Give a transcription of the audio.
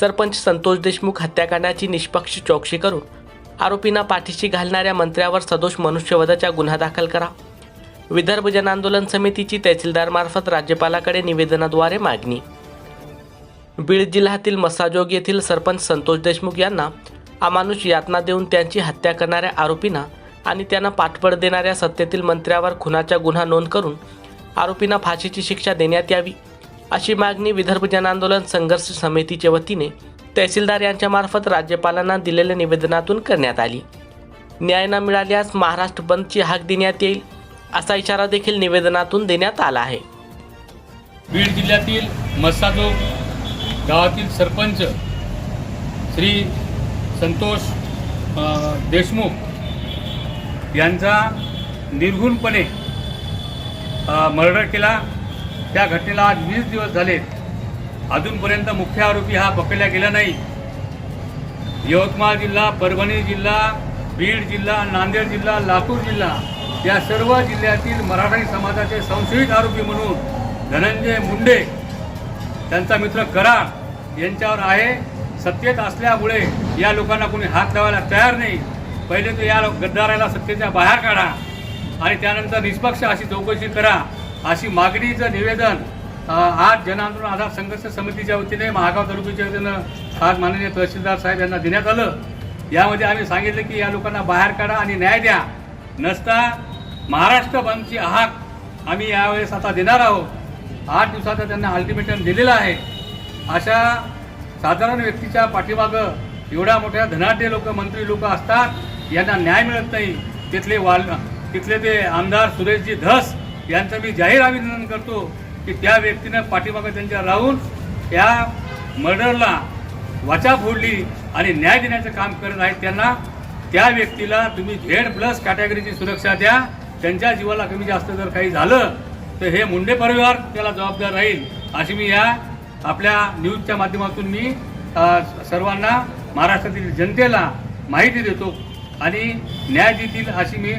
सरपंच संतोष देशमुख हत्याकांडाची निष्पक्ष चौकशी करून आरोपींना पाठीशी घालणाऱ्या मंत्र्यावर सदोष मनुष्यवधाचा गुन्हा दाखल करा. विदर्भ जन आंदोलन समितीची तहसीलदारमार्फत राज्यपालाकडे निवेदनाद्वारे मागणी. बीड जिल्ह्यातील मसाजोग येथील सरपंच संतोष देशमुख यांना अमानुष यातना देऊन त्यांची हत्या करणाऱ्या आरोपींना आणि त्यांना पाठबळ देणाऱ्या सत्तेतील मंत्र्यावर खुनाचा गुन्हा नोंद करून आरोपींना फाशीची शिक्षा देण्यात यावी. अशी मागणी विदर्भ जन आंदोलन संघर्ष समितीच्या वतीने तहसीलदार यांच्या मार्फत राज्यपालांना दिलेल्या निवेदनातून करण्यात आली. न्याय न मिळाल्यास महाराष्ट्र बंदची हाक देण्यात येईल असा इशारा देखील निवेदनातून देण्यात आला आहे. बीड जिल्ह्यातील मस्साजो गावातील सरपंच श्री संतोष देशमुख यांचा निर्घुणपणे मर्डर केला. त्या घटनेला आज वीस दिवस झालेत अजूनपर्यंत मुख्य आरोपी हा पकडला गेला नाही. यवतमाळ जिल्हा परभणी जिल्हा बीड जिल्हा नांदेड जिल्हा लातूर जिल्हा या सर्व जिल्ह्यातील मराठी समाजाचे संशयित आरोपी म्हणून धनंजय मुंडे त्यांचा मित्र कराड यांच्यावर आहे. सत्तेत असल्यामुळे या लोकांना कोणी हात लावायला तयार नाही. पहिले तर या गद्दाराला सत्तेच्या बाहेर काढा आणि त्यानंतर निष्पक्ष अशी चौकशी करा. अशी मागणीचं निवेदन आज जनआंदोलन आधार संघर्ष समितीच्या वतीने महागाव तालुक्याच्या वतीनं आज माननीय तहसीलदार साहेब यांना देण्यात आलं. यामध्ये आम्ही सांगितलं की या लोकांना बाहेर काढा आणि न्याय द्या. नसता महाराष्ट्र बंदची हाक आम्ही यावेळेस आता देणार आहोत. आठ दिवसाचा त्यांना अल्टिमेटम दिलेला आहे. अशा साधारण व्यक्तीच्या पाठीमागं एवढ्या मोठ्या धनाढ्य लोक मंत्री लोक असतात यांना न्याय मिळत नाही. तिथले वाल तिथले ते आमदार सुरेशजी धस यांचं मी जाहीर अभिनंदन करतो की त्या व्यक्तीनं पाठीमागं त्यांच्या राहून या मर्डरला वाचा फोडली आणि न्याय देण्याचं काम करत आहेत त्यांना. त्या व्यक्तीला तुम्ही झेड प्लस कॅटेगरीची सुरक्षा द्या. त्यांच्या जीवाला कमी जास्त जर काही झालं तर हे मुंडे परिवार त्याला जबाबदार राहील अशी मी या आपल्या न्यूजच्या माध्यमातून मी सर्वांना महाराष्ट्रातील जनतेला माहिती देतो आणि न्याय देतील अशी मी